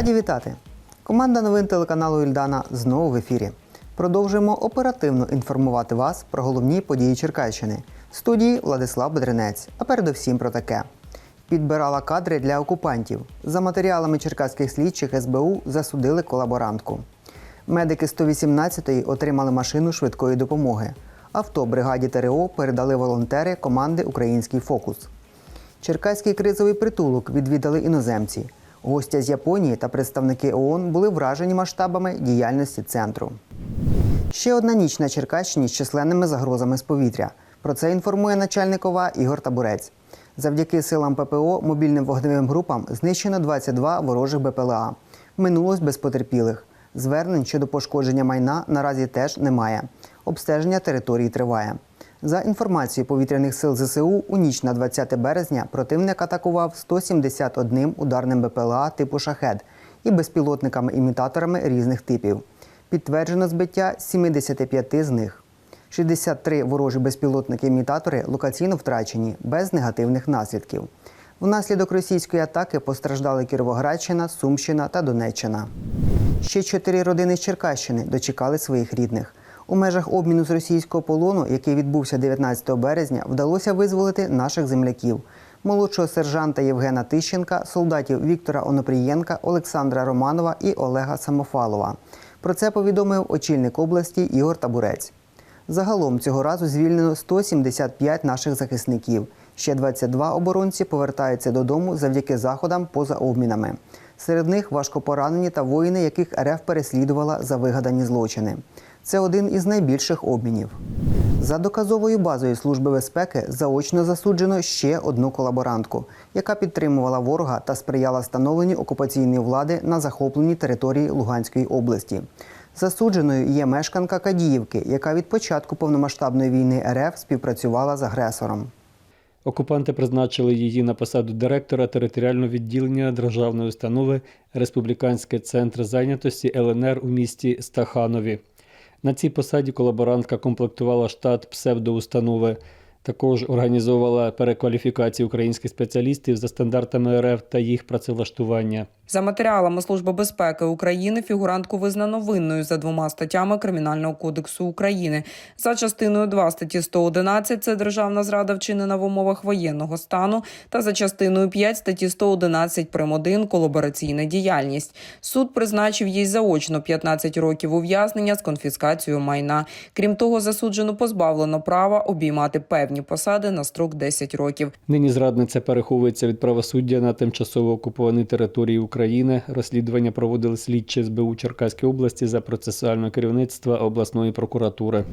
Раді вітати! Команда новин телеканалу Ільдана знову в ефірі. Продовжуємо оперативно інформувати вас про головні події Черкащини. В студії Владислав Бедренець. А передовсім про таке. Підбирала кадри для окупантів. За матеріалами черкаських слідчих СБУ засудили колаборантку. Медики 118-ї отримали машину швидкої допомоги. Авто бригаді ТРО передали волонтери команди Український фокус. Черкаський кризовий притулок відвідали іноземці. Гостя з Японії та представники ООН були вражені масштабами діяльності центру. Ще одна ніч на Черкащині з численними загрозами з повітря. Про це інформує начальник ОВА Ігор Табурець. Завдяки силам ППО мобільним вогневим групам знищено 22 ворожих БПЛА. Минулось без потерпілих. Звернень щодо пошкодження майна наразі теж немає. Обстеження території триває. За інформацією повітряних сил ЗСУ, у ніч на 20 березня противник атакував 171 ударним БПЛА типу шахед і безпілотниками-імітаторами різних типів. Підтверджено збиття 75 з них. 63 ворожі безпілотники-імітатори локаційно втрачені без негативних наслідків. Внаслідок російської атаки постраждали Кіровоградщина, Сумщина та Донеччина. Ще чотири родини з Черкащини дочекали своїх рідних. У межах обміну з російського полону, який відбувся 19 березня, вдалося визволити наших земляків. Молодшого сержанта Євгена Тищенка, солдатів Віктора Онопрієнка, Олександра Романова і Олега Самофалова. Про це повідомив очільник області Ігор Табурець. Загалом цього разу звільнено 175 наших захисників. Ще 22 оборонці повертаються додому завдяки заходам поза обмінами. Серед них важкопоранені та воїни, яких РФ переслідувала за вигадані злочини. Це один із найбільших обмінів. За доказовою базою Служби безпеки заочно засуджено ще одну колаборантку, яка підтримувала ворога та сприяла становленню окупаційної влади на захопленій території Луганської області. Засудженою є мешканка Кадіївки, яка від початку повномасштабної війни РФ співпрацювала з агресором. Окупанти призначили її на посаду директора територіального відділення державної установи Республіканський центр зайнятості ЛНР у місті Стаханові. На цій посаді колаборантка комплектувала штат псевдоустанови. Також організовувала перекваліфікацію українських спеціалістів за стандартами РФ та їх працевлаштування. За матеріалами Служби безпеки України фігурантку визнано винною за двома статтями Кримінального кодексу України. За частиною 2 статті 111 – це державна зрада вчинена в умовах воєнного стану, та за частиною 5 статті 111 прим. 1 колабораційна діяльність. Суд призначив їй заочно 15 років ув'язнення з конфіскацією майна. Крім того, засуджено позбавлено права обіймати певні посади на строк 10 років. Нині зрадниця переховується від правосуддя на тимчасово окупованій території України. Розслідування проводили слідчі СБУ Черкаської області за процесуального керівництва обласної прокуратури.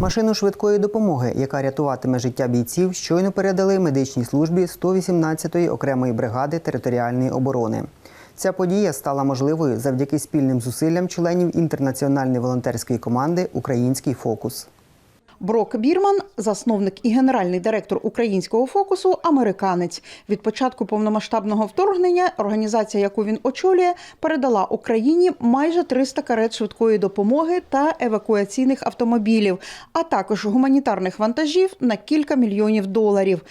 Машину швидкої допомоги, яка рятуватиме життя бійців, щойно передали медичній службі 118-ї окремої бригади територіальної оборони. Ця подія стала можливою завдяки спільним зусиллям членів інтернаціональної волонтерської команди Український фокус. Брок Бірман, засновник і генеральний директор українського фокусу, американець. Від початку повномасштабного вторгнення організація, яку він очолює, передала Україні майже 300 карет швидкої допомоги та евакуаційних автомобілів, а також гуманітарних вантажів на кілька мільйонів доларів.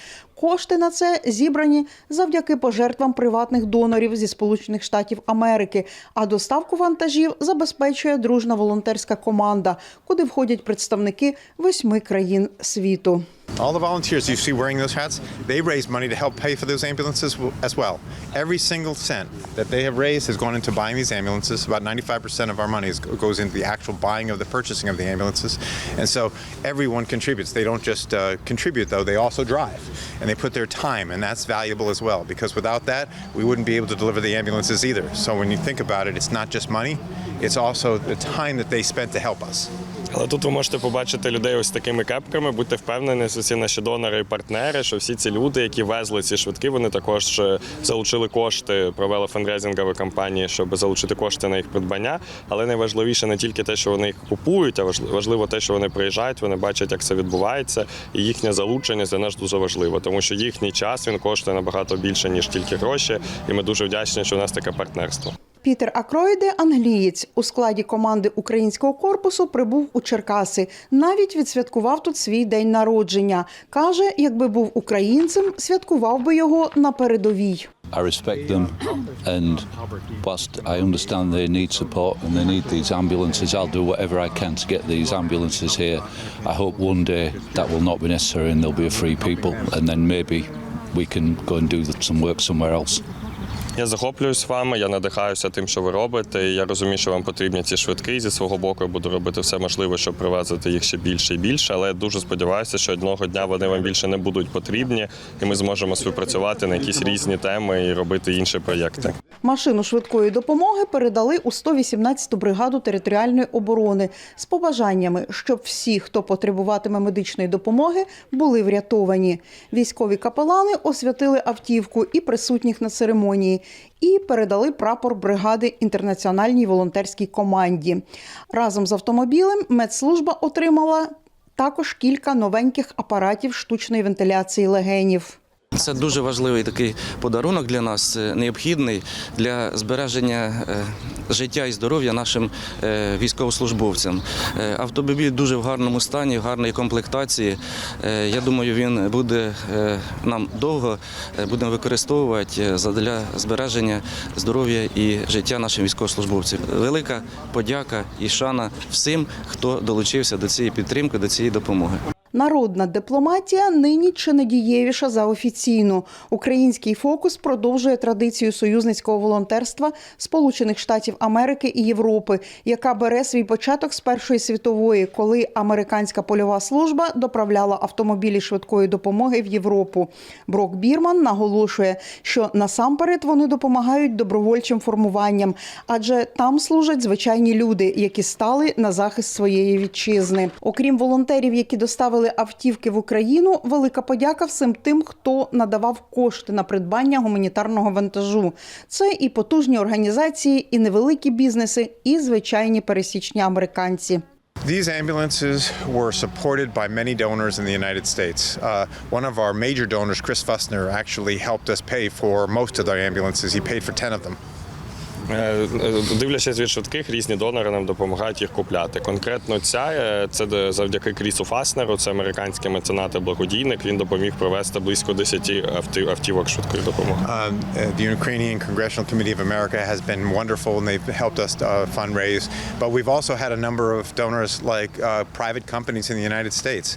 Кошти на це зібрані завдяки пожертвам приватних донорів зі Сполучених Штатів Америки. А доставку вантажів забезпечує дружна волонтерська команда, куди входять представники восьми країн світу. All the volunteers you see wearing those hats, they raise money to help pay for those ambulances w- as well. Every single cent that they have raised has gone into buying these ambulances. About 95% of our money is, goes into the actual buying of the purchasing of the ambulances. And so everyone contributes. They don't just uh, contribute, though, they also drive. And they put their time, and that's valuable as well, because without that, we wouldn't be able to deliver the ambulances either. So when you think about it, it's not just money, it's also the time that they spent to help us. Але тут ви можете побачити людей ось такими кепками. Будьте впевнені, ці наші донори і партнери, що всі ці люди, які везли ці швидки, вони також е, залучили кошти, провели фандрейзингові кампанії, щоб залучити кошти на їх придбання. Але найважливіше не тільки те, що вони їх купують, а важли- важливо те, що вони приїжджають, вони бачать, як це відбувається, і їхнє залучення для нас дуже важливо, тому що їхній час він коштує набагато більше ніж тільки гроші. І ми дуже вдячні, що у нас таке партнерство. Пітер Акроїде, англієць, у складі команди українського корпусу прибув у Черкаси. Навіть відсвяткував тут свій день народження. Каже, якби був українцем, святкував би його на передовій. I respect them, and whilst I understand they need support and they need these ambulances, I'll do whatever I can to get these ambulances here. I hope one day that will not be necessary and there'll be a free people, and then maybe we can go and do some work somewhere else. Я захоплююсь вами, я надихаюся тим, що ви робите. і Я розумію, що вам потрібні ці швидкі. Зі свого боку я буду робити все можливе, щоб привезти їх ще більше і більше. Але я дуже сподіваюся, що одного дня вони вам більше не будуть потрібні, і ми зможемо співпрацювати на якісь різні теми і робити інші проєкти. Машину швидкої допомоги передали у 118-ту бригаду територіальної оборони з побажаннями, щоб всі, хто потребуватиме медичної допомоги, були врятовані. Військові капелани освятили автівку і присутніх на церемонії. І передали прапор бригади інтернаціональній волонтерській команді. Разом з автомобілем медслужба отримала також кілька новеньких апаратів штучної вентиляції легенів. Це дуже важливий такий подарунок для нас, е, необхідний для збереження е, життя і здоров'я нашим е, військовослужбовцям. Автомобіль дуже в гарному стані, в гарній комплектації. Я думаю, він буде нам довго будемо використовувати для збереження здоров'я і життя нашим військовослужбовцям. Велика подяка і шана всім, хто долучився до цієї підтримки, до цієї допомоги. Народна дипломатія нині чи не дієвіша за офіційну. Український фокус продовжує традицію союзницького волонтерства Сполучених Штатів Америки і Європи, яка бере свій початок з Першої світової, коли американська польова служба доправляла автомобілі швидкої допомоги в Європу. Брок Бірман наголошує, що насамперед вони допомагають добровольчим формуванням, адже там служать звичайні люди, які стали на захист своєї вітчизни. Окрім волонтерів, які доставили автівки в Україну, велика подяка всім тим, хто надавав кошти на придбання гуманітарного вантажу. Це і потужні організації, і невеликі бізнеси, і звичайні пересічні американці. These ambulances were supported by many donors in the United States. Uh, one of our major donors, Chris Fussner, actually helped us pay for most of their ambulances. He paid for 10 of them. Е, е, Дивлячись від швидких, різні донори нам допомагають їх купляти. Конкретно ця е, це завдяки Крісу Фаснеру, це американський меценат і благодійник. Він допоміг провести близько 10 автівок швидкої допомоги. Um, uh, the Ukrainian Congressional Committee of America has been wonderful and they've helped us uh, fundraise. But we've also had a number of donors like uh, private companies in the United States.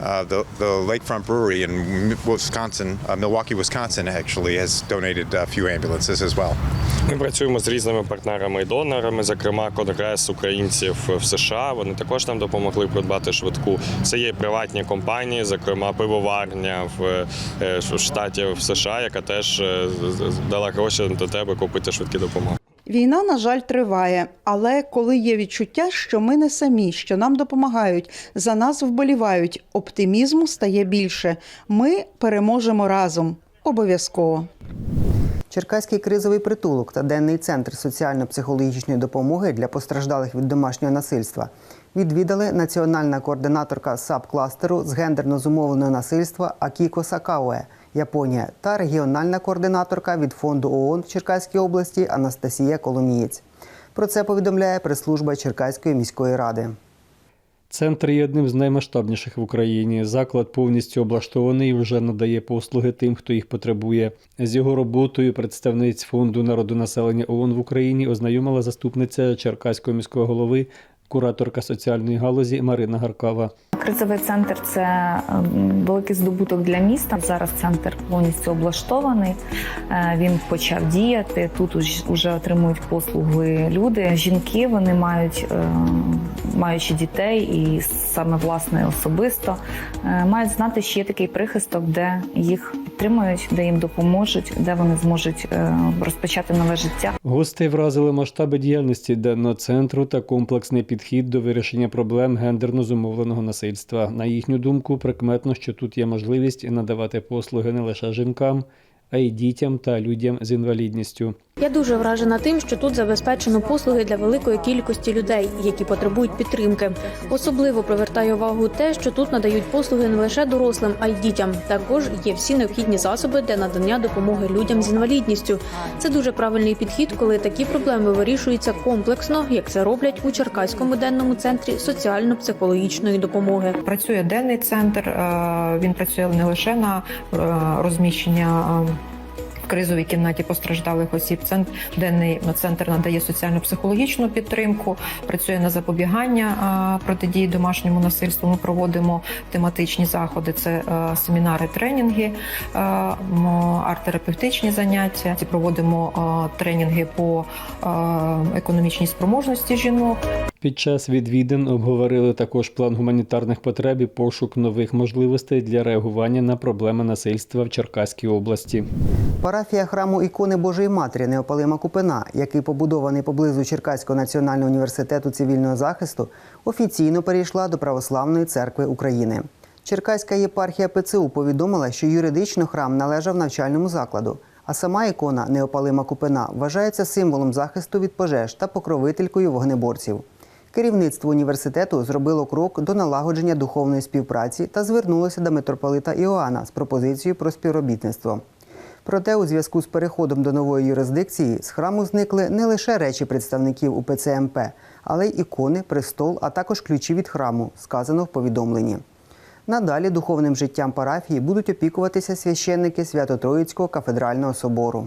Uh, the, the Lakefront Brewery in Wisconsin, uh, Milwaukee, Wisconsin, actually has donated a few ambulances as well. Ми працюємо з різними партнерами і донорами, зокрема Конгрес українців в США. Вони також нам допомогли придбати швидку. Це є приватні компанії, зокрема пивоварня в е, в штаті в США, яка теж е, з- з- дала гроші до тебе купити швидкі допомоги. Війна, на жаль, триває, але коли є відчуття, що ми не самі, що нам допомагають, за нас вболівають, оптимізму стає більше. Ми переможемо разом. Обов'язково. Черкаський кризовий притулок та денний центр соціально-психологічної допомоги для постраждалих від домашнього насильства відвідали національна координаторка САП-кластеру з гендерно зумовленого насильства Акіко Сакауе, Японія, та регіональна координаторка від фонду ООН в Черкаській області Анастасія Коломієць. Про це повідомляє прес-служба Черкаської міської ради. Центр є одним з наймасштабніших в Україні. Заклад повністю облаштований і вже надає послуги тим, хто їх потребує. З його роботою представниць фонду народонаселення ООН в Україні ознайомила заступниця Черкаського міського голови, кураторка соціальної галузі Марина Гаркава. Кризовий центр це ем, великий здобуток для міста. Зараз центр повністю облаштований. Е, Він почав діяти. Тут уже отримують послуги люди. Жінки вони мають, е, маючи дітей, і саме власне особисто, е, мають знати, що є такий прихисток, де їх підтримують, де їм допоможуть, де вони зможуть е, розпочати нове життя. Гостей вразили масштаби діяльності денного центру та комплексний підхід до вирішення проблем гендерно зумовленого насильства. На їхню думку, прикметно, що тут є можливість надавати послуги не лише жінкам, а й дітям та людям з інвалідністю. Я дуже вражена тим, що тут забезпечено послуги для великої кількості людей, які потребують підтримки. Особливо привертає увагу те, що тут надають послуги не лише дорослим, а й дітям. Також є всі необхідні засоби для надання допомоги людям з інвалідністю. Це дуже правильний підхід, коли такі проблеми вирішуються комплексно, як це роблять у Черкаському денному центрі соціально-психологічної допомоги. Працює денний центр. е, Він працює не лише на е, розміщення е, кризовій кімнаті постраждалих осіб. Центр денний центр надає соціально-психологічну підтримку, працює на запобігання протидії домашньому насильству. Ми проводимо тематичні заходи. Це е, семінари, тренінги, е, арт-терапевтичні заняття. Проводимо е, тренінги по економічній спроможності жінок. Під час відвідин обговорили також план гуманітарних потреб і пошук нових можливостей для реагування на проблеми насильства в Черкаській області. Парафія храму ікони Божої Матері Неопалима Купина, який побудований поблизу Черкаського національного університету цивільного захисту, офіційно перейшла до Православної церкви України. Черкаська єпархія ПЦУ повідомила, що юридично храм належав навчальному закладу, а сама ікона Неопалима Купина вважається символом захисту від пожеж та покровителькою вогнеборців. Керівництво університету зробило крок до налагодження духовної співпраці та звернулося до митрополита Іоанна з пропозицією про співробітництво. Проте, у зв'язку з переходом до нової юрисдикції з храму зникли не лише речі представників УПЦ МП, але й ікони, престол, а також ключі від храму, сказано в повідомленні. Надалі духовним життям парафії будуть опікуватися священники Свято-Троїцького кафедрального собору.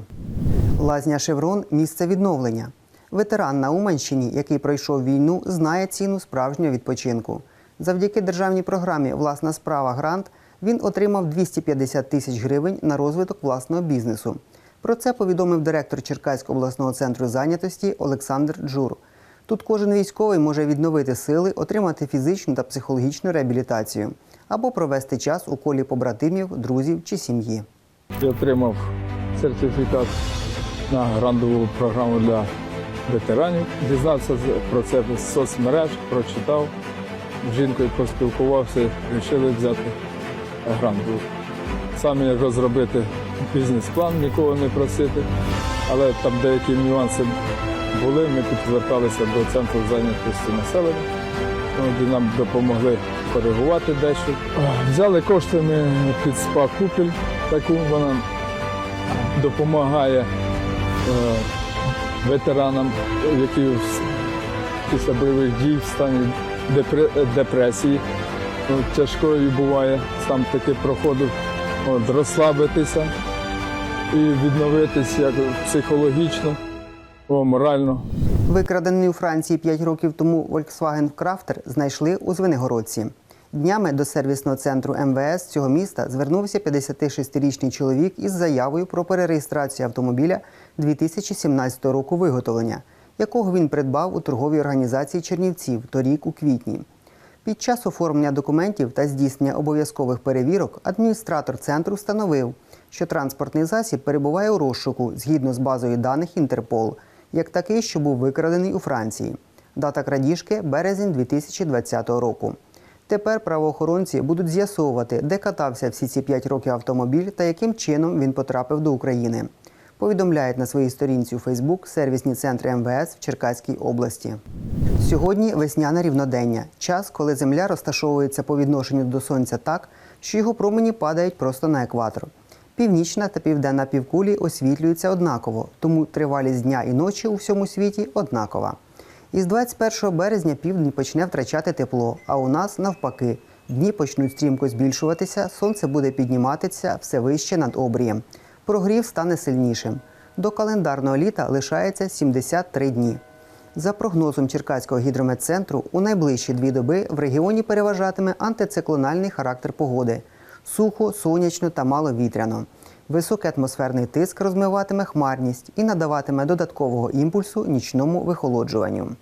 Лазня Шеврон місце відновлення. Ветеран на Уманщині, який пройшов війну, знає ціну справжнього відпочинку. Завдяки державній програмі Власна справа грант він отримав 250 тисяч гривень на розвиток власного бізнесу. Про це повідомив директор Черкаського обласного центру зайнятості Олександр Джур. Тут кожен військовий може відновити сили, отримати фізичну та психологічну реабілітацію або провести час у колі побратимів, друзів чи сім'ї. Я отримав сертифікат на грантову програму для ветеранів. Дізнався про це з соцмереж, прочитав. З жінкою поспілкувався, вирішили взяти грант. Сам як розробити бізнес-план, нікого не просити. Але там деякі нюанси були. Ми тут зверталися до центру зайнятості населення. Де нам допомогли коригувати дещо. Взяли кошти ми під спа купель, таку вона допомагає е, ветеранам, які після бойових дій в стані депре- депресії. Ну, тяжкою буває, сам таки проходив от, розслабитися і відновитись як психологічно, морально. Викрадений у Франції 5 років тому Volkswagen Crafter знайшли у Звенигородці. Днями до сервісного центру МВС цього міста звернувся 56-річний чоловік із заявою про перереєстрацію автомобіля 2017 року виготовлення, якого він придбав у торговій організації Чернівців торік у квітні. Під час оформлення документів та здійснення обов'язкових перевірок адміністратор центру встановив, що транспортний засіб перебуває у розшуку згідно з базою даних Інтерпол, як такий, що був викрадений у Франції. Дата крадіжки березень 2020 року. Тепер правоохоронці будуть з'ясовувати, де катався всі ці 5 років автомобіль та яким чином він потрапив до України. Повідомляють на своїй сторінці у Фейсбук сервісні центри МВС в Черкаській області. Сьогодні весняне рівнодення час, коли земля розташовується по відношенню до сонця так, що його промені падають просто на екватор. Північна та південна півкулі освітлюються однаково, тому тривалість дня і ночі у всьому світі однакова. Із 21 березня південь почне втрачати тепло, а у нас навпаки. Дні почнуть стрімко збільшуватися, сонце буде підніматися все вище над обрієм. Прогрів стане сильнішим. До календарного літа лишається 73 дні. За прогнозом Черкаського гідрометцентру, у найближчі дві доби в регіоні переважатиме антициклональний характер погоди сухо, сонячно та маловітряно. Високий атмосферний тиск розмиватиме хмарність і надаватиме додаткового імпульсу нічному вихолоджуванню.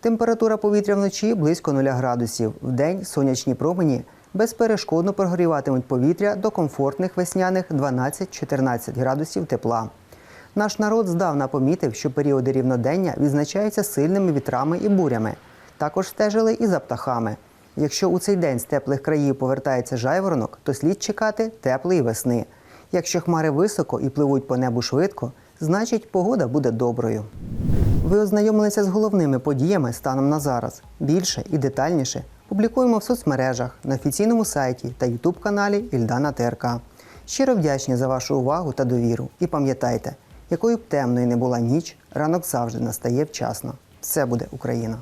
Температура повітря вночі близько 0 градусів. Вдень сонячні промені безперешкодно прогріватимуть повітря до комфортних весняних 12-14 градусів тепла. Наш народ здавна помітив, що періоди рівнодення відзначаються сильними вітрами і бурями. Також стежили і за птахами. Якщо у цей день з теплих країв повертається жайворонок, то слід чекати теплої весни. Якщо хмари високо і пливуть по небу швидко, значить погода буде доброю. Ви ознайомилися з головними подіями станом на зараз. Більше і детальніше публікуємо в соцмережах на офіційному сайті та ютуб-каналі Ільдана ТРК. Щиро вдячні за вашу увагу та довіру. І пам'ятайте, якою б темною не була ніч, ранок завжди настає вчасно. Все буде Україна!